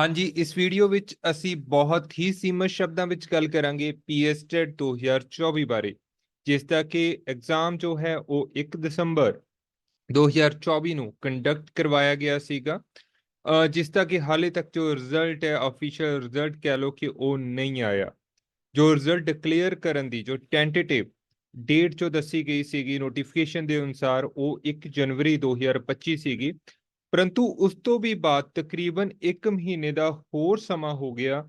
ਹਾਂਜੀ ਇਸ ਵੀਡੀਓ ਵਿੱਚ ਅਸੀਂ ਬਹੁਤ ਹੀ ਸੀਮਤ ਸ਼ਬਦਾਂ ਵਿੱਚ ਗੱਲ ਕਰਾਂਗੇ ਪੀਐਸਟੈਟ 2024 ਬਾਰੇ ਜਿਸ ਦਾ ਕਿ ਐਗਜ਼ਾਮ ਜੋ ਹੈ ਉਹ 1 ਦਸੰਬਰ 2024 ਨੂੰ ਕੰਡਕਟ ਕਰਵਾਇਆ ਗਿਆ ਸੀਗਾ। ਅ, ਜਿਸ ਦਾ ਕਿ ਹਾਲੇ ਤੱਕ ਜੋ ਰਿਜ਼ਲਟ ਹੈ ਅਫੀਸ਼ੀਅਲ ਰਿਜ਼ਲਟ ਕਹਿ ਲਓ ਕਿ ਉਹ ਨਹੀਂ ਆਇਆ। ਜੋ ਰਿਜ਼ਲਟ ਡਿਕਲੇਅਰ ਕਰਨ ਦੀ ਜੋ ਟੈਂਟੇਟਿਵ ਡੇਟ ਜੋ ਦੱਸੀ ਗਈ ਸੀਗੀ ਨੋਟੀਫਿਕੇਸ਼ਨ ਦੇ ਅਨੁਸਾਰ ਉਹ 1 ਜਨਵਰੀ 2025 ਸੀਗੀ। ਪਰੰਤੂ ਉਸ ਤੋਂ ਵੀ ਬਾਅਦ ਤਕਰੀਬਨ 1 ਮਹੀਨੇ ਦਾ ਹੋਰ ਸਮਾਂ ਹੋ ਗਿਆ,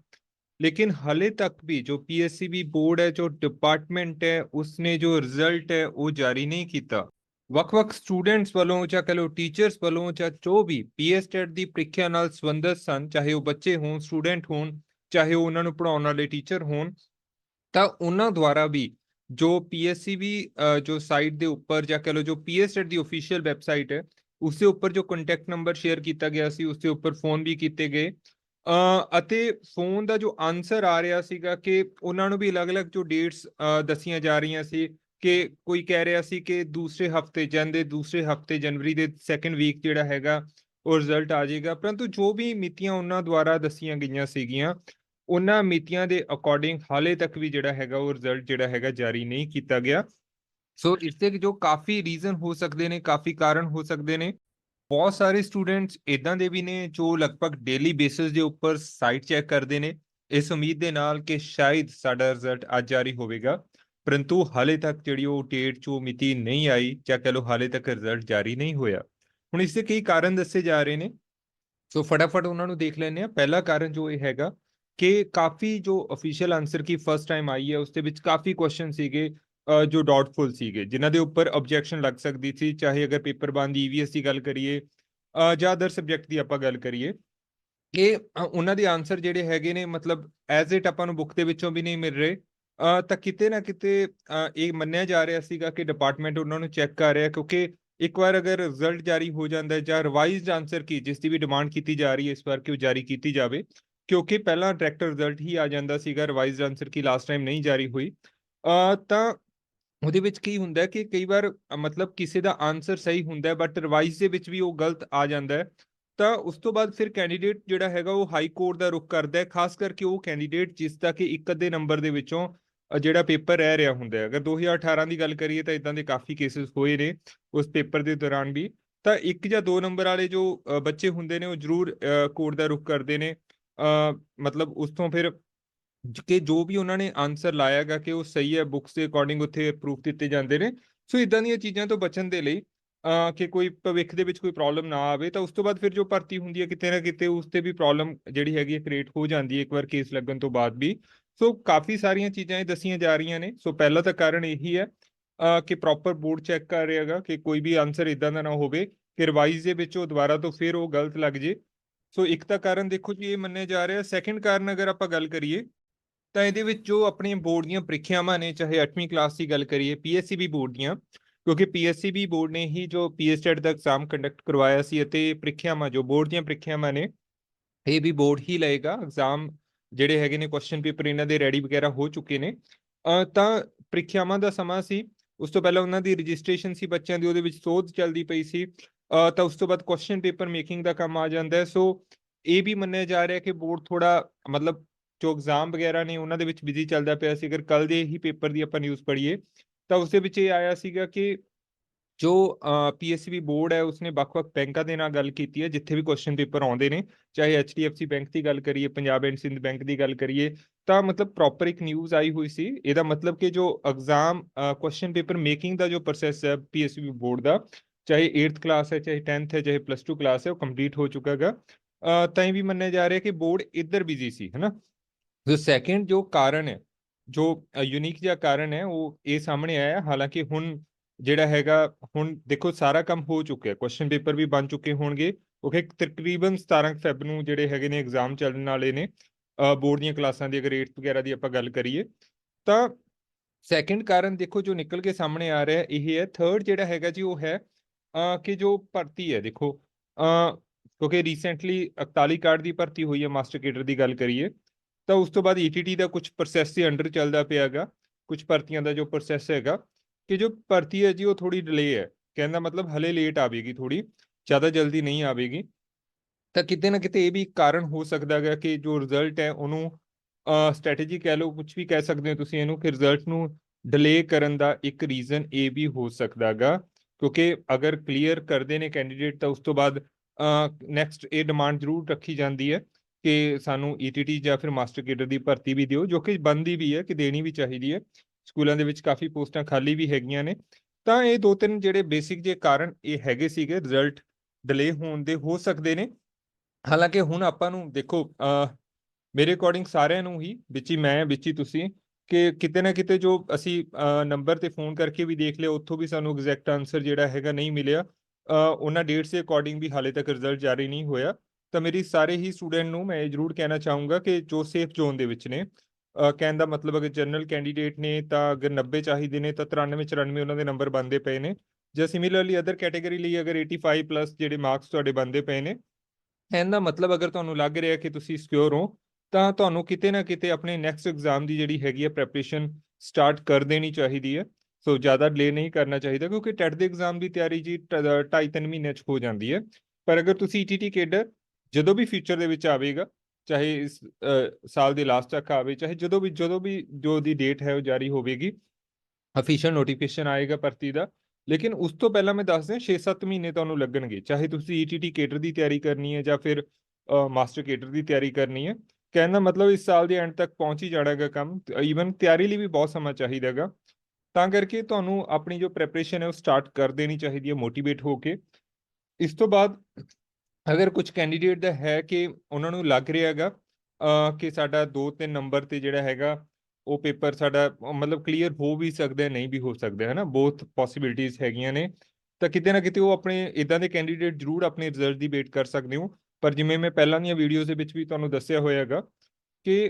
ਲੇਕਿਨ ਹਲੇ ਤੱਕ ਵੀ ਜੋ ਪੀਐਸਸੀਬੀ ਬੋਰਡ ਹੈ, ਜੋ ਡਿਪਾਰਟਮੈਂਟ ਹੈ, ਉਸਨੇ ਜੋ ਰਿਜ਼ਲਟ ਹੈ, ਉਹ ਜਾਰੀ ਨਹੀਂ ਕੀਤਾ। ਵੱਖ-ਵੱਖ ਸਟੂਡੈਂਟਸ ਵੱਲੋਂ ਜਾਂ ਕਹ ਲਓ ਟੀਚਰਸ ਵੱਲੋਂ ਜਾਂ ਜੋ ਵੀ ਪੀਐਸਟੈਟ ਦੀ ਪ੍ਰੀਖਿਆ ਨਾਲ ਸੰਬੰਧਿਤ ਸਨ, ਚਾਹੇ ਉਹ ਬੱਚੇ ਹੋਣ ਸਟੂਡੈਂਟ ਹੋਣ, ਚਾਹੇ ਉਹ ਉਹਨਾਂ ਨੂੰ ਪੜਾਉਣ ਵਾਲੇ ਟੀਚਰ ਹੋਣ, ਤਾਂ ਉਹਨਾਂ ਦੁਆਰਾ ਵੀ ਜੋ ਪੀਐਸਸੀਬੀ ਜੋ ਸਾਈਟ ਦੇ ਉੱਪਰ ਜਾਂ ਕਹ ਲਓ ਜੋ ਪੀਐਸਟੈਟ ਦੀ ਅਫੀਸ਼ੀਅਲ ਵੈਬਸਾਈਟ ਹੈ ਉਸ ਦੇ ਉੱਪਰ ਜੋ ਕੰਟੈਕਟ ਨੰਬਰ ਸ਼ੇਅਰ ਕੀਤਾ ਗਿਆ ਸੀ, ਉਸ ਦੇ ਉੱਪਰ ਫੋਨ ਵੀ ਕੀਤੇ ਗਏ। ਅਤੇ ਫੋਨ ਦਾ ਜੋ ਆਨਸਰ ਆ ਰਿਹਾ ਸੀਗਾ ਕਿ ਉਹਨਾਂ ਨੂੰ ਵੀ ਅਲੱਗ-ਅਲੱਗ ਜੋ ਡੇਟਸ ਦੱਸੀਆਂ ਜਾ ਰਹੀਆਂ ਸੀ ਕਿ ਕੋਈ ਕਹਿ ਰਿਹਾ ਸੀ ਕਿ ਦੂਸਰੇ ਹਫ਼ਤੇ ਜਾਂਦੇ, ਦੂਸਰੇ ਹਫ਼ਤੇ ਜਨਵਰੀ ਦੇ ਸੈਕੰਡ ਵੀਕ ਜਿਹੜਾ ਹੈਗਾ, ਉਹ ਰਿਜ਼ਲਟ ਆ ਜਾਏਗਾ। ਪਰੰਤੂ ਜੋ ਵੀ ਮਿਤੀਆਂ ਉਹਨਾਂ ਦੁਆਰਾ ਦੱਸੀਆਂ ਗਈਆਂ ਸੀਗੀਆਂ, ਉਹਨਾਂ ਮਿਤੀਆਂ ਦੇ ਅਕੋਰਡਿੰਗ ਹਾਲੇ ਤੱਕ ਵੀ ਜਿਹੜਾ ਹੈਗਾ, ਉਹ ਰਿਜ਼ਲਟ ਜਿਹੜਾ ਹੈਗਾ ਜਾਰੀ ਨਹੀਂ ਕੀਤਾ ਗਿਆ। ਸੋ ਇਸ ਦੇ ਜੋ ਕਾਫੀ ਰੀਜ਼ਨ ਹੋ ਸਕਦੇ ਨੇ ਕਾਫੀ ਕਾਰਨ ਹੋ ਸਕਦੇ ਨੇ ਬਹੁਤ ਸਾਰੇ ਸਟੂਡੈਂਟਸ ਇਦਾਂ ਦੇ ਵੀ ਨੇ ਜੋ ਲਗਭਗ ਡੇਲੀ ਬੇਸਿਸ ਦੇ ਉੱਪਰ ਸਾਈਟ ਚੈੱਕ ਕਰਦੇ ਨੇ ਇਸ ਉਮੀਦ ਦੇ ਨਾਲ ਕਿ ਸ਼ਾਇਦ ਸਾਡਾ ਰਿਜ਼ਲਟ ਅੱਜ ਜਾਰੀ ਹੋਵੇਗਾ ਪਰੰਤੂ ਹਾਲੇ ਤੱਕ ਜਿਹੜੀ ਉਹ ਡੇਟ ਚੋ ਮਿਤੀ ਨਹੀਂ ਆਈ ਜਾਂ ਕਹ ਲਓ ਹਾਲੇ ਤੱਕ ਰਿਜ਼ਲਟ ਜਾਰੀ ਨਹੀਂ ਹੋਇਆ ਹੁਣ ਇਸ ਦੇ ਕਈ ਕਾਰਨ ਦੱਸੇ ਜਾ ਰਹੇ ਨੇ ਸੋ ਫਟਾਫਟ ਉਹਨਾਂ ਨੂੰ ਦੇਖ ਲੈਂਦੇ ਆ ਪਹਿਲਾ ਕਾਰਨ ਜੋ ਇਹ ਹੈਗਾ ਕਿ ਕਾਫੀ ਜੋ ਅਫੀਸ਼ੀਅਲ ਆਨਸਰ ਕੀ ਫਰਸਟ ਟਾਈਮ ਆਈ ਹੈ ਉਸ ਦੇ ਵਿੱਚ ਕਾਫੀ ਕੁਐਸਚਨ ਸੀਗੇ ਜੋ ਡਾਊਟਫੁਲ ਸੀਗੇ, ਜਿਨ੍ਹਾਂ ਦੇ ਉੱਪਰ ਆਬਜੈਕਸ਼ਨ ਲੱਗ ਸਕਦੀ ਸੀ, ਚਾਹੇ ਅਗਰ ਪੇਪਰ ਬੰਦ ਈਵੀਐਸ ਦੀ ਗੱਲ ਕਰੀਏ ਜਾਂ ਅਦਰ ਸਬਜੈਕਟ ਦੀ ਆਪਾਂ ਗੱਲ ਕਰੀਏ, ਇਹ ਉਹਨਾਂ ਦੇ ਆਨਸਰ ਜਿਹੜੇ ਹੈਗੇ ਨੇ, ਮਤਲਬ ਐਜ਼ ਇਟ ਆਪਾਂ ਨੂੰ ਬੁੱਕ ਦੇ ਵਿੱਚੋਂ ਵੀ ਨਹੀਂ ਮਿਲ ਰਹੇ ਤਾਂ ਕਿਤੇ ਨਾ ਕਿਤੇ ਇਹ ਮੰਨਿਆ ਜਾ ਰਿਹਾ ਸੀਗਾ ਕਿ ਡਿਪਾਰਟਮੈਂਟ ਉਹਨਾਂ ਨੂੰ ਚੈੱਕ ਕਰ ਰਿਹਾ, ਕਿਉਂਕਿ ਇੱਕ ਵਾਰ ਅਗਰ ਰਿਜ਼ਲਟ ਜਾਰੀ ਹੋ ਜਾਂਦਾ ਹੈ ਜਾਂ ਰਿਵਾਈਜ਼ਡ ਆਨਸਰ ਕੀ, ਜਿਸ ਦੀ ਵੀ ਡਿਮਾਂਡ ਕੀਤੀ ਜਾ ਰਹੀ ਹੈ, ਇਸ ਵਾਰ ਕਿ ਉਹ ਜਾਰੀ ਕੀਤੀ ਜਾਵੇ, ਕਿਉਂਕਿ ਪਹਿਲਾਂ ਡਾਇਰੈਕਟ ਰਿਜ਼ਲਟ ਹੀ ਆ ਜਾਂਦਾ ਸੀਗਾ ਰਿਵਾਈਜ਼ਡ ਆਨਸਰ ਕੀ ਲਾਸਟ ਟਾਈਮ ਨਹੀਂ ਜਾਰੀ ਹੋਈ ਤਾਂ ਉਹਦੇ ਵਿੱਚ ਕੀ ਹੁੰਦਾ ਕਿ ਕਈ ਵਾਰ ਮਤਲਬ ਕਿਸੇ ਦਾ ਆਨਸਰ ਸਹੀ ਹੁੰਦਾ ਬਟ ਰਿਵਾਈਜ਼ ਦੇ ਵਿੱਚ ਵੀ ਉਹ ਗਲਤ ਆ ਜਾਂਦਾ ਹੈ, ਤਾਂ ਉਸ ਤੋਂ ਬਾਅਦ ਫਿਰ ਕੈਂਡੀਡੇਟ ਜਿਹੜਾ ਹੈਗਾ ਉਹ ਹਾਈ ਕੋਰਟ ਦਾ ਰੁਖ ਕਰਦਾ ਹੈ, ਖਾਸ ਕਰਕੇ ਉਹ ਕੈਂਡੀਡੇਟ ਜਿਸ ਦਾ ਕਿ ਇੱਕ ਅੱਧੇ ਨੰਬਰ ਦੇ ਵਿੱਚੋਂ ਜਿਹੜਾ ਪੇਪਰ ਰਹਿ ਰਿਹਾ ਹੁੰਦਾ ਹੈ। ਅਗਰ 2018 ਦੀ ਗੱਲ ਕਰੀਏ ਤਾਂ ਇਦਾਂ ਦੇ ਕਾਫੀ ਕੇਸਿਸ ਹੋਏ ਨੇ ਉਸ ਪੇਪਰ ਦੇ ਦੌਰਾਨ ਵੀ, ਤਾਂ ਇੱਕ ਜਾਂ ਦੋ ਨੰਬਰ ਵਾਲੇ ਜੋ ਬੱਚੇ ਹੁੰਦੇ ਨੇ ਉਹ ਜ਼ਰੂਰ ਕੋਰਟ ਦਾ ਰੁਖ ਕਰਦੇ ਨੇ ਮਤਲਬ ਉਸ ਤੋਂ ਫਿਰ ਕਿ ਜੋ ਵੀ ਉਹਨਾਂ ਨੇ ਆਨਸਰ ਲਾਇਆਗਾ ਕਿ ਉਹ ਸਹੀ ਹੈ ਬੁੱਕਸ ਦੇ ਅਕੋਰਡਿੰਗ ਉੱਥੇ ਪ੍ਰੂਫ ਦਿੱਤੇ ਜਾਂਦੇ ਨੇ। ਸੋ ਇਦਾਂ ਦੀਆਂ ਚੀਜ਼ਾਂ ਤੋਂ ਬਚਣ ਦੇ ਲਈ ਕਿ ਕੋਈ ਭਵਿੱਖ ਦੇ ਵਿੱਚ ਕੋਈ ਪ੍ਰੋਬਲਮ ਨਾ ਆਵੇ, ਤਾਂ ਉਸ ਤੋਂ ਬਾਅਦ ਫਿਰ ਜੋ ਭਰਤੀ ਹੁੰਦੀ ਹੈ ਕਿਤੇ ਨਾ ਕਿਤੇ, ਉਸ ਤੇ ਵੀ ਪ੍ਰੋਬਲਮ ਜਿਹੜੀ ਹੈਗੀ ਹੈ ਕ੍ਰੀਏਟ ਹੋ ਜਾਂਦੀ ਹੈ ਇੱਕ ਵਾਰ ਕੇਸ ਲੱਗਣ ਤੋਂ ਬਾਅਦ ਵੀ। ਸੋ ਕਾਫੀ ਸਾਰੀਆਂ ਚੀਜ਼ਾਂ ਇਹ ਦੱਸੀਆਂ ਜਾ ਰਹੀਆਂ ਨੇ। ਸੋ ਪਹਿਲਾ ਤਾਂ ਕਾਰਨ ਇਹੀ ਹੈ ਕਿ ਪ੍ਰੋਪਰ ਬੋਰਡ ਚੈੱਕ ਕਰ ਰਿਹਾਗਾ ਕਿ ਕੋਈ ਵੀ ਆਨਸਰ ਇਦਾਂ ਦਾ ਨਾ ਹੋਵੇ, ਕਿ ਰਿਵਾਈਜ਼ ਦੇ ਵਿੱਚ ਉਹ ਦੁਬਾਰਾ ਤੋਂ ਫਿਰ ਉਹ ਗਲਤ ਲੱਗ ਜੇ। ਸੋ ਇੱਕ ਤਾਂ ਕਾਰਨ ਦੇਖੋ ਜੀ ਇਹ ਮੰਨਿਆ ਜਾ ਰਿਹਾ। ਸੈਕੰਡ ਕਾਰਨ ਅਗਰ ਆਪਾਂ ਗੱਲ ਕਰੀਏ ਤਾਂ ਇਹਦੇ ਵਿੱਚ ਜੋ ਆਪਣੀਆਂ ਬੋਰਡ ਦੀਆਂ ਪ੍ਰੀਖਿਆਵਾਂ ਨੇ, ਚਾਹੇ 8ਵੀਂ ਕਲਾਸ ਦੀ ਗੱਲ ਕਰੀਏ ਪੀਐਸਸੀਬੀ ਬੋਰਡ ਦੀਆਂ, ਕਿਉਂਕਿ ਪੀਐਸਸੀਬੀ ਬੋਰਡ ਨੇ ਹੀ ਜੋ ਪੀਐਸਟੈਟ ਦਾ ਐਗਜ਼ਾਮ ਕੰਡਕਟ ਕਰਵਾਇਆ ਸੀ ਅਤੇ ਪ੍ਰੀਖਿਆਵਾਂ, ਜੋ ਬੋਰਡ ਦੀਆਂ ਪ੍ਰੀਖਿਆਵਾਂ ਨੇ, ਇਹ ਵੀ ਬੋਰਡ ਹੀ ਲਏਗਾ। ਐਗਜ਼ਾਮ ਜਿਹੜੇ ਹੈਗੇ ਨੇ ਕੁਐਸਚਨ ਪੇਪਰ ਇਹਨਾਂ ਦੇ ਰੈਡੀ ਵਗੈਰਾ ਹੋ ਚੁੱਕੇ ਨੇ। ਤਾਂ ਪ੍ਰੀਖਿਆਵਾਂ ਦਾ ਸਮਾਂ ਸੀ। ਉਸ ਤੋਂ ਪਹਿਲਾਂ ਉਹਨਾਂ ਦੀ ਰਜਿਸਟ੍ਰੇਸ਼ਨ ਸੀ ਬੱਚਿਆਂ ਦੀ, ਉਹਦੇ ਵਿੱਚ ਸੋਧ ਚੱਲਦੀ ਪਈ ਸੀ। ਤਾਂ ਉਸ ਤੋਂ ਬਾਅਦ ਕੁਐਸਚਨ ਪੇਪਰ ਮੇਕਿੰਗ ਦਾ ਕੰਮ ਆ ਜਾਂਦਾ ਹੈ। ਸੋ ਇਹ ਵੀ ਮੰਨਿਆ ਜਾ ਰਿਹਾ ਕਿ ਬੋਰਡ ਥੋੜਾ ਮਤਲਬ ਜੋ ਐਗਜ਼ਾਮ ਵਗੈਰਾ ਨੇ ਉਹਨਾਂ ਦੇ ਵਿੱਚ ਬਿਜ਼ੀ ਚੱਲਦਾ ਪਿਆ ਸੀ, ਅਗਰ ਕੱਲ ਦੇ ਹੀ ਪੇਪਰ ਦੀ ਆਪਾਂ ਨਿਊਜ਼ ਪੜ੍ਹੀਏ, ਤਾਂ ਉਸ ਦੇ ਵਿੱਚ ਇਹ ਆਇਆ ਸੀਗਾ ਕਿ ਜੋ ਪੀਐਸਸੀਬੀ ਬੋਰਡ ਹੈ, ਉਸਨੇ ਵੱਖ-ਵੱਖ ਬੈਂਕਾਂ ਦੇ ਨਾਲ ਗੱਲ ਕੀਤੀ ਹੈ, ਜਿੱਥੇ ਵੀ ਕੁਐਸਚਨ ਪੇਪਰ ਆਉਂਦੇ ਨੇ, ਚਾਹੇ ਐਚਡੀਐਫਸੀ ਬੈਂਕ ਦੀ ਗੱਲ ਕਰੀਏ, ਪੰਜਾਬ ਐਂਡ ਸਿੰਧ ਬੈਂਕ ਦੀ ਗੱਲ ਕਰੀਏ, ਤਾਂ ਮਤਲਬ ਪ੍ਰੋਪਰ ਇੱਕ ਨਿਊਜ਼ ਆਈ ਹੋਈ ਸੀ, ਇਹਦਾ ਮਤਲਬ ਕਿ ਜੋ ਐਗਜ਼ਾਮ ਕੁਐਸਚਨ ਪੇਪਰ ਮੇਕਿੰਗ ਦਾ ਜੋ ਪ੍ਰੋਸੈਸ ਹੈ ਪੀਐਸਸੀਬੀ ਬੋਰਡ ਦਾ, ਚਾਹੇ 8th ਕਲਾਸ ਹੈ, ਚਾਹੇ 10th ਹੈ, ਚਾਹੇ ਪਲੱਸ 2 ਕਲਾਸ ਹੈ, ਉਹ ਕੰਪਲੀਟ ਹੋ ਚੁੱਕਾ ਹੈਗਾ ਤਾਂ ਇਹ ਵੀ ਮੰਨਿਆ ਜਾ ਰਿਹਾ ਕਿ ਬੋਰਡ ਇੱਧਰ ਬਿਜ਼ੀ ਸੀ, ਹੈਨਾ? ਜੋ ਸੈਕਿੰਡ ਜੋ ਕਾਰਨ ਹੈ, ਜੋ ਯੂਨੀਕ ਜਿਹਾ ਕਾਰਨ ਹੈ, ਉਹ ਇਹ ਸਾਹਮਣੇ ਆਇਆ, ਹਾਲਾਂਕਿ ਹੁਣ ਜਿਹੜਾ ਹੈਗਾ, ਹੁਣ ਦੇਖੋ ਸਾਰਾ ਕੰਮ ਹੋ ਚੁੱਕਿਆ ਕੁਐਸਚਨ ਪੇਪਰ ਵੀ ਬਣ ਚੁੱਕੇ ਹੋਣਗੇ ਕਿਉਂਕਿ ਤਕਰੀਬਨ 17 ਫੈਬ ਨੂੰ ਜਿਹੜੇ ਹੈਗੇ ਨੇ ਐਗਜ਼ਾਮ ਚੱਲਣ ਵਾਲੇ ਨੇ ਬੋਰਡ ਦੀਆਂ ਕਲਾਸਾਂ ਦੀ, ਅਗਰ 8th ਵਗੈਰਾ ਦੀ ਆਪਾਂ ਗੱਲ ਕਰੀਏ, ਤਾਂ ਸੈਕਿੰਡ ਕਾਰਨ ਦੇਖੋ ਜੋ ਨਿਕਲ ਕੇ ਸਾਹਮਣੇ ਆ ਰਿਹਾ, ਇਹ ਹੈ ਥਰਡ ਜਿਹੜਾ ਹੈਗਾ ਜੀ ਉਹ ਹੈ ਕਿ ਜੋ ਭਰਤੀ ਹੈ, ਦੇਖੋ ਕਿਉਂਕਿ ਰੀਸੈਂਟਲੀ 41 ਕਾਰਡ ਦੀ ਭਰਤੀ ਹੋਈ ਹੈ ਮਾਸਟਰ ਕੇਡਰ ਦੀ ਗੱਲ ਕਰੀਏ ਤਾਂ ਉਸ ਤੋਂ ਬਾਅਦ ਈਟੀਟੀ ਦਾ ਕੁਝ ਪ੍ਰੋਸੈਸ ਦੇ ਅੰਡਰ ਚੱਲਦਾ ਪਿਆ ਕੁਝ ਭਰਤੀਆਂ ਦਾ ਜੋ ਪ੍ਰੋਸੈਸ ਹੈਗਾ, ਕਿ ਜੋ ਭਰਤੀ ਹੈ ਜੀ ਉਹ ਥੋੜੀ ਡਿਲੇ ਹੈ। ਕਹਿੰਦਾ ਮਤਲਬ ਹਲੇ ਲੇਟ ਆਵੇਗੀ ਥੋੜੀ ਜ਼ਿਆਦਾ ਜਲਦੀ ਨਹੀਂ ਆਵੇਗੀ। ਤਾਂ ਕਿਤੇ ਨਾ ਕਿਤੇ ਇਹ ਵੀ ਕਾਰਨ ਹੋ ਸਕਦਾ ਹੈਗਾ ਕਿ ਜੋ ਰਿਜ਼ਲਟ ਹੈ ਉਹਨੂੰ ਸਟ੍ਰੈਟਜੀ ਕਹਿ ਲਓ ਕੁਝ ਵੀ ਕਹਿ ਸਕਦੇ ਹੋ ਤੁਸੀਂ ਇਹਨੂੰ, ਕਿ ਰਿਜ਼ਲਟ ਨੂੰ ਡਿਲੇ ਕਰਨ ਦਾ ਇੱਕ ਰੀਜ਼ਨ ਇਹ ਵੀ ਹੋ ਸਕਦਾ ਹੈਗਾ। ਕਿਉਂਕਿ ਅਗਰ ਕਲੀਅਰ ਕਰਦੇ ਨੇ ਕੈਂਡੀਡੇਟ ਤਾਂ ਉਸ ਤੋਂ ਬਾਅਦ ਨੈਕਸਟ ਇਹ ਡਿਮਾਂਡ ਜ਼ਰੂਰ ਰੱਖੀ ਜਾਂਦੀ ਹੈ। ਕਿ ਸਾਨੂੰ ਈਟੀਟੀ ਜਾਂ ਫਿਰ ਮਾਸਟਰ ਕੇਡਰ ਦੀ ਭਰਤੀ ਵੀ ਦਿਓ, ਜੋ ਕਿ ਬਣਦੀ ਵੀ ਹੈ, ਕਿ ਦੇਣੀ ਵੀ ਚਾਹੀਦੀ ਹੈ। ਸਕੂਲਾਂ ਦੇ ਵਿੱਚ ਕਾਫੀ ਪੋਸਟਾਂ ਖਾਲੀ ਵੀ ਹੈਗੀਆਂ ਨੇ। ਤਾਂ ਇਹ ਦੋ ਤਿੰਨ ਜਿਹੜੇ ਬੇਸਿਕ ਜੇ ਕਾਰਨ ਇਹ ਹੈਗੇ ਸੀਗੇ ਰਿਜ਼ਲਟ ਡਿਲੇ ਹੋਣ ਦੇ ਹੋ ਸਕਦੇ ਨੇ। ਹਾਲਾਂਕਿ ਹੁਣ ਆਪਾਂ ਨੂੰ ਦੇਖੋ ਮੇਰੇ ਅਕੋਰਡਿੰਗ ਸਾਰਿਆਂ ਨੂੰ ਹੀ, ਵਿੱਚ ਹੀ ਮੈਂ, ਵਿੱਚ ਹੀ ਤੁਸੀਂ, ਕਿ ਕਿਤੇ ਨਾ ਕਿਤੇ ਜੋ ਅਸੀਂ ਨੰਬਰ ਤੇ ਫੋਨ ਕਰਕੇ ਵੀ ਦੇਖ ਲਿਆ, ਉੱਥੋਂ ਵੀ ਸਾਨੂੰ ਐਗਜ਼ੈਕਟ ਆਨਸਰ ਜਿਹੜਾ ਹੈਗਾ ਨਹੀਂ ਮਿਲਿਆ। ਉਹਨਾਂ ਡੇਟਸ ਦੇ ਅਕੋਰਡਿੰਗ ਵੀ ਹਾਲੇ ਤੱਕ ਰਿਜ਼ਲਟ ਜਾਰੀ ਨਹੀਂ ਹੋਇਆ। ਤਾਂ ਮੇਰੀ ਸਾਰੇ ਹੀ ਸਟੂਡੈਂਟ ਨੂੰ ਮੈਂ ਇਹ ਜ਼ਰੂਰ ਕਹਿਣਾ ਚਾਹੂੰਗਾ ਕਿ ਜੋ ਸੇਫ ਜ਼ੋਨ ਦੇ ਵਿੱਚ ਨੇ ਕਹਿਣ ਦਾ ਮਤਲਬ ਅਗਰ ਜਨਰਲ ਕੈਂਡੀਡੇਟ ਨੇ ਤਾਂ ਅਗਰ 90 ਚਾਹੀਦੇ ਨੇ ਤਾਂ 93 94 ਉਹਨਾਂ ਦੇ ਨੰਬਰ ਬੰਦੇ ਪਏ ਨੇ। ਜਾਂ ਸਿਮਿਲਰਲੀ ਅਦਰ ਕੈਟਾਗਰੀ ਲਈ ਅਗਰ 85 ਪਲੱਸ ਜਿਹੜੇ ਮਾਰਕਸ ਤੁਹਾਡੇ ਬੰਦੇ ਪਏ ਨੇ ਇਹਦਾ ਮਤਲਬ ਅਗਰ ਤੁਹਾਨੂੰ ਲੱਗ ਰਿਹਾ ਕਿ ਤੁਸੀਂ ਸਿਕਿਉਰ ਹੋ, ਤਾਂ ਤੁਹਾਨੂੰ ਕਿਤੇ ਨਾ ਕਿਤੇ ਆਪਣੇ ਨੈਕਸਟ ਐਗਜ਼ਾਮ ਦੀ ਜਿਹੜੀ ਹੈਗੀ ਹੈ ਪ੍ਰੈਪਰੇਸ਼ਨ ਸਟਾਰਟ ਕਰ ਦੇਣੀ ਚਾਹੀਦੀ ਹੈ ਸੋ ਜ਼ਿਆਦਾ ਡਿਲੇ ਨਹੀਂ ਕਰਨਾ ਚਾਹੀਦਾ ਕਿਉਂਕਿ ਟੈਟ ਦੇ ਐਗਜ਼ਾਮ ਦੀ ਤਿਆਰੀ ਜੀ 2.5-3 ਮਹੀਨੇ ਚ ਹੋ ਜਾਂਦੀ ਹੈ ਪਰ ਅਗਰ ਤੁਸੀਂ ਈਟੀਟੀ ਕੇਡਰ ਜਦੋਂ ਵੀ ਫਿਊਚਰ ਦੇ ਵਿੱਚ ਆਵੇਗਾ, ਚਾਹੇ ਇਸ ਸਾਲ ਦੇ ਲਾਸਟ ਤੱਕ ਆਵੇ, ਚਾਹੇ ਜਦੋਂ ਵੀ ਜਦੋਂ ਵੀ ਜੋ ਦੀ ਡੇਟ ਹੈ ਉਹ ਜਾਰੀ ਹੋਵੇਗੀ ਅਫੀਸ਼ੀਅਲ ਨੋਟੀਫਿਕੇਸ਼ਨ ਆਏਗਾ ਭਰਤੀ ਦਾ। ਲੇਕਿਨ ਉਸ ਤੋਂ ਪਹਿਲਾਂ ਮੈਂ ਦੱਸ ਦਿਆਂ 6-7 ਮਹੀਨੇ ਤੁਹਾਨੂੰ ਲੱਗਣਗੇ, ਚਾਹੇ ਤੁਸੀਂ ਈਟੀਟੀ ਕੇਟਰ ਦੀ ਤਿਆਰੀ ਕਰਨੀ ਹੈ ਜਾਂ ਫਿਰ ਮਾਸਟਰ ਕੇਟਰ ਦੀ ਤਿਆਰੀ ਕਰਨੀ ਹੈ। ਕਹਿਣ ਦਾ ਮਤਲਬ ਇਸ ਸਾਲ ਦੇ ਐਂਡ ਤੱਕ ਪਹੁੰਚ ਹੀ ਜਾਣਾ ਹੈਗਾ ਕੰਮ ਈਵਨ ਤਿਆਰੀ ਲਈ ਵੀ ਬਹੁਤ ਸਮਾਂ ਚਾਹੀਦਾ ਹੈਗਾ ਤਾਂ ਕਰਕੇ ਤੁਹਾਨੂੰ ਆਪਣੀ ਜੋ ਪ੍ਰੈਪਰੇਸ਼ਨ ਹੈ ਉਹ ਸਟਾਰਟ ਕਰ ਦੇਣੀ ਚਾਹੀਦੀ ਹੈ ਮੋਟੀਵੇਟ ਹੋ ਕੇ। ਇਸ ਤੋਂ ਬਾਅਦ ਅਗਰ ਕੁਝ ਕੈਂਡੀਡੇਟ ਦਾ ਹੈ ਕਿ ਉਹਨਾਂ ਨੂੰ ਲੱਗ ਰਿਹਾ ਹੈਗਾ ਕਿ ਸਾਡਾ 2-3 ਨੰਬਰ ਤੇ ਜਿਹੜਾ ਹੈਗਾ, ਉਹ ਪੇਪਰ ਸਾਡਾ ਮਤਲਬ ਕਲੀਅਰ ਹੋ ਵੀ ਸਕਦਾ ਨਹੀਂ ਵੀ ਹੋ ਸਕਦਾ ਹੈ ਨਾ ਬਹੁਤ ਪੋਸਿਬਿਲਿਟੀਜ਼ ਹੈਗੀਆਂ ਨੇ। ਤਾਂ ਕਿਤੇ ਨਾ ਕਿਤੇ ਉਹ ਆਪਣੇ ਇਦਾਂ ਦੇ ਕੈਂਡੀਡੇਟ ਜ਼ਰੂਰ ਆਪਣੇ ਰਿਜ਼ਲਟ ਦੀ ਵੇਟ ਕਰ ਸਕਦੇ ਹੋ। ਪਰ ਜਿਵੇਂ ਮੈਂ ਪਹਿਲਾਂ ਦੀਆਂ ਵੀਡੀਓਜ਼ ਦੇ ਵਿੱਚ ਵੀ ਤੁਹਾਨੂੰ ਦੱਸਿਆ ਹੋਇਆ ਹੈਗਾ ਕਿ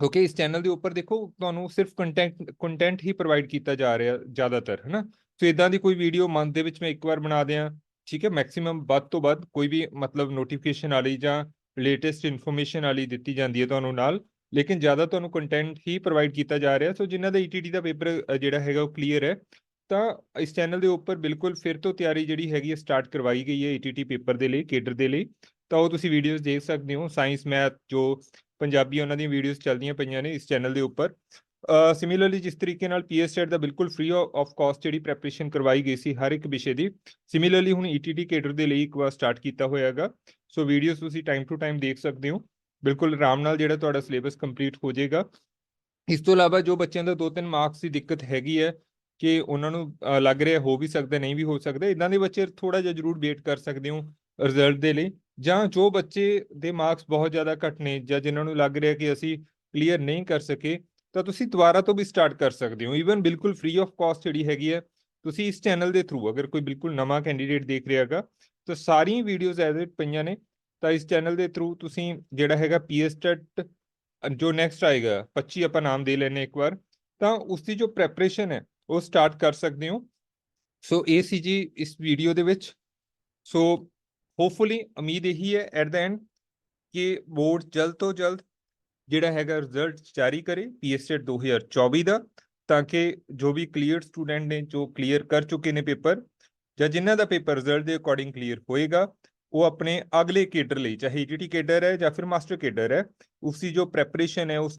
ਕਿਉਂਕਿ ਇਸ ਚੈਨਲ ਦੇ ਉੱਪਰ ਦੇਖੋ, ਤੁਹਾਨੂੰ ਸਿਰਫ ਕੰਟੈਂਟ ਕੰਟੈਂਟ ਹੀ ਪ੍ਰੋਵਾਈਡ ਕੀਤਾ ਜਾ ਰਿਹਾ ਜ਼ਿਆਦਾਤਰ ਹੈ ਨਾ ਸੋ ਇਦਾਂ ਦੀ ਕੋਈ ਵੀਡੀਓ ਮੰਥ ਦੇ ਵਿੱਚ ਮੈਂ ਇੱਕ ਵਾਰ ਬਣਾ ਦਿਆਂ ਠੀਕ ਹੈ ਮੈਕਸਿਮਮ ਵੱਧ ਤੋਂ ਵੱਧ ਕੋਈ ਵੀ ਮਤਲਬ ਨੋਟੀਫਿਕੇਸ਼ਨ ਵਾਲੀ ਜਾਂ ਲੇਟੈਸਟ ਇਨਫੋਰਮੇਸ਼ਨ ਵਾਲੀ ਦਿੱਤੀ ਜਾਂਦੀ ਹੈ ਤੁਹਾਨੂੰ ਨਾਲ, ਲੇਕਿਨ ਜ਼ਿਆਦਾ ਤੁਹਾਨੂੰ ਕੰਟੈਂਟ ਹੀ ਪ੍ਰੋਵਾਈਡ ਕੀਤਾ ਜਾ ਰਿਹਾ, ਸੋ ਜਿਨ੍ਹਾਂ ਦਾ ਈਟੀਟੀ ਦਾ ਪੇਪਰ ਜਿਹੜਾ ਹੈਗਾ ਉਹ ਕਲੀਅਰ ਹੈ, ਤਾਂ ਇਸ ਚੈਨਲ ਦੇ ਉੱਪਰ ਬਿਲਕੁਲ ਫਿਰ ਤੋਂ ਤਿਆਰੀ ਜਿਹੜੀ ਹੈਗੀ ਹੈ ਸਟਾਰਟ ਕਰਵਾਈ ਗਈ ਹੈ ਈਟੀਟੀ ਪੇਪਰ ਦੇ ਲਈ, ਕੇਡਰ ਦੇ ਲਈ, ਤਾਂ ਉਹ ਤੁਸੀਂ ਵੀਡੀਓਜ਼ ਦੇਖ ਸਕਦੇ ਹੋ ਸਾਇੰਸ ਮੈਥ ਜੋ ਪੰਜਾਬੀ ਉਹਨਾਂ ਦੀਆਂ ਵੀਡੀਓਜ਼ ਚੱਲਦੀਆਂ ਪਈਆਂ ਨੇ ਇਸ ਚੈਨਲ ਦੇ ਉੱਪਰ ਸਿਮਿਲਰਲੀ ਜਿਸ ਤਰੀਕੇ ਨਾਲ ਪੀਐਸਟੈਟ ਦਾ ਬਿਲਕੁਲ ਫ੍ਰੀ ਆਫ ਕਾਸਟ ਜਿਹੜੀ ਪ੍ਰੈਪਰੇਸ਼ਨ ਕਰਵਾਈ ਗਈ ਸੀ ਹਰ ਇੱਕ ਵਿਸ਼ੇ ਦੀ ਸਿਮਿਲਰਲੀ ਹੁਣ ਈਟੀਟੀ ਕੇਡਰ ਦੇ ਲਈ ਇੱਕ ਵਾਰ ਸਟਾਰਟ ਕੀਤਾ ਹੋਇਆ ਹੈਗਾ। ਸੋ ਵੀਡੀਓਜ਼ ਤੁਸੀਂ ਟਾਈਮ ਟੂ ਟਾਈਮ ਦੇਖ ਸਕਦੇ ਹੋ। ਬਿਲਕੁਲ ਆਰਾਮ ਨਾਲ ਜਿਹੜਾ ਤੁਹਾਡਾ ਸਿਲੇਬਸ ਕੰਪਲੀਟ ਹੋ ਜਾਏਗਾ। ਇਸ ਤੋਂ ਇਲਾਵਾ ਜੋ ਬੱਚਿਆਂ ਦਾ ਦੋ ਤਿੰਨ ਮਾਰਕਸ ਦੀ ਦਿੱਕਤ ਹੈਗੀ ਹੈ ਕਿ ਉਹਨਾਂ ਨੂੰ ਲੱਗ ਰਿਹਾ ਹੋ ਵੀ ਸਕਦਾ, ਨਹੀਂ ਵੀ ਹੋ ਸਕਦਾ ਇਦਾਂ ਦੇ ਬੱਚੇ ਥੋੜਾ ਜਿਹਾ ਜ਼ਰੂਰ ਵੇਟ ਕਰ ਸਕਦੇ ਹੋ ਰਿਜ਼ਲਟ ਦੇ ਲਈ। ਜਾਂ ਜੋ ਬੱਚੇ ਦੇ ਮਾਰਕਸ ਬਹੁਤ ਜ਼ਿਆਦਾ ਘੱਟ ਨੇ ਜਾਂ ਜਿਨ੍ਹਾਂ ਨੂੰ ਲੱਗ ਰਿਹਾ ਕਿ ਅਸੀਂ ਕਲੀਅਰ ਨਹੀਂ ਕਰ ਸਕੇ ਤਾਂ ਤੁਸੀਂ ਦੁਬਾਰਾ ਤੋਂ ਵੀ ਸਟਾਰਟ ਕਰ ਸਕਦੇ ਹੋ। ਈਵਨ ਬਿਲਕੁਲ ਫ੍ਰੀ ਆਫ ਕਾਸਟ ਜਿਹੜੀ ਹੈਗੀ ਹੈ, ਤੁਸੀਂ ਇਸ ਚੈਨਲ ਦੇ ਥਰੂ ਅਗਰ ਕੋਈ ਬਿਲਕੁਲ ਨਵਾਂ ਕੈਂਡੀਡੇਟ ਦੇਖ ਰਿਹਾ ਹੈਗਾ, ਤਾਂ ਸਾਰੀਆਂ ਵੀਡੀਓਜ਼ ਐਜ਼ ਇਟ ਪਈਆਂ ਨੇ। ਤਾਂ ਇਸ ਚੈਨਲ ਦੇ ਥਰੂ ਤੁਸੀਂ ਜਿਹੜਾ ਹੈਗਾ ਪੀਐਸਟੈਟ ਜੋ ਨੈਕਸਟ ਆਏਗਾ 25 ਆਪਾਂ ਨਾਮ ਦੇ ਲੈਣੇ ਇੱਕ ਵਾਰ, ਤਾਂ ਉਸ ਦੀ ਜੋ ਪ੍ਰੈਪਰੇਸ਼ਨ ਹੈ, ਉਹ ਸਟਾਰਟ ਕਰ ਸਕਦੇ ਹੋ। ਸੋ ਇਹ ਸੀ ਜੀ ਇਸ ਵੀਡੀਓ ਦੇ ਵਿੱਚ। ਸੋ ਹੋਪਫੁਲੀ ਉਮੀਦ ਇਹੀ ਹੈ ਐਟ ਦਾ ਐਂਡ ਕਿ ਬੋਰਡ ਜਲਦ ਤੋਂ ਜਲਦ ਜਿਹੜਾ ਹੈਗਾ ਰਿਜ਼ਲਟ ਜਾਰੀ ਕਰੇ ਪੀਐਸਟੈਟ 2024 ਦਾ ਤਾਂ ਕਿ ਜੋ ਵੀ ਕਲੀਅਰ ਸਟੂਡੈਂਟ ਨੇ, ਜੋ ਕਲੀਅਰ ਕਰ ਚੁੱਕੇ ਨੇ ਪੇਪਰ ਜਾਂ ਜਿਨ੍ਹਾਂ ਦਾ ਪੇਪਰ ਰਿਜ਼ਲਟ ਦੇ ਅਕੋਰਡਿੰਗ ਕਲੀਅਰ ਹੋਏਗਾ, ਉਹ ਆਪਣੇ ਅਗਲੇ ਕੇਡਰ ਲਈ, ਚਾਹੇ ਈਟੀਟੀ ਕੇਡਰ ਹੈ ਜਾਂ ਫਿਰ ਮਾਸਟਰ ਕੇਡਰ ਹੈ ਉਸ ਦੀ ਜੋ ਪ੍ਰੈਪਰੇਸ਼ਨ ਹੈ, ਉਸ